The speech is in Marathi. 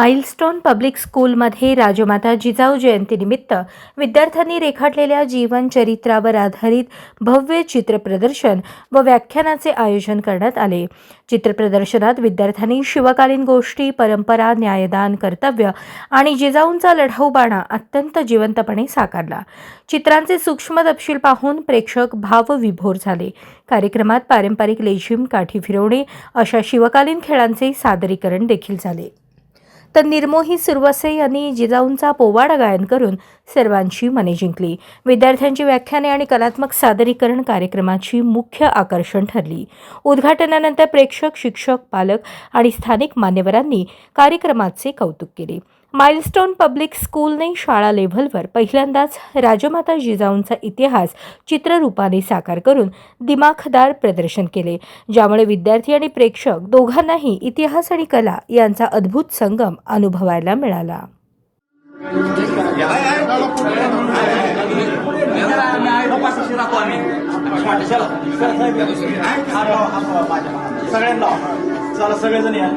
माइलस्टोन पब्लिक स्कूलमध्ये राजमाता जिजाऊ जयंतीनिमित्त विद्यार्थ्यांनी रेखाटलेल्या जीवनचरित्रावर आधारित भव्य चित्रप्रदर्शन व व्याख्यानाचे आयोजन करण्यात आले. चित्रप्रदर्शनात विद्यार्थ्यांनी शिवकालीन गोष्टी परंपरा न्यायदान कर्तव्य आणि जिजाऊंचा लढाऊ बाणा अत्यंत जिवंतपणे साकारला. चित्रांचे सूक्ष्म तपशील पाहून प्रेक्षक भावविभोर झाले. कार्यक्रमात पारंपरिक लेझिम काठी फिरवणे अशा शिवकालीन खेळांचे सादरीकरण देखील झाले. तर निर्मोही सुरवसे यांनी जिजाऊंचा पोवाडा गायन करून सर्वांची मने जिंकली. विद्यार्थ्यांची व्याख्याने आणि कलात्मक सादरीकरण कार्यक्रमाची मुख्य आकर्षण ठरली. उद्घाटनानंतर प्रेक्षक शिक्षक पालक आणि स्थानिक मान्यवरांनी कार्यक्रमाचे कौतुक केले. माइलस्टोन पब्लिक स्कूलने शाळा लेव्हलवर पहिल्यांदाच राजमाता जिजाऊंचा इतिहास चित्ररूपाने साकार करून दिमाखदार प्रदर्शन केले ज्यामुळे विद्यार्थी आणि प्रेक्षक दोघांनाही इतिहास आणि कला यांचा अद्भुत संगम अनुभवायला मिळाला. सगळ्यांना.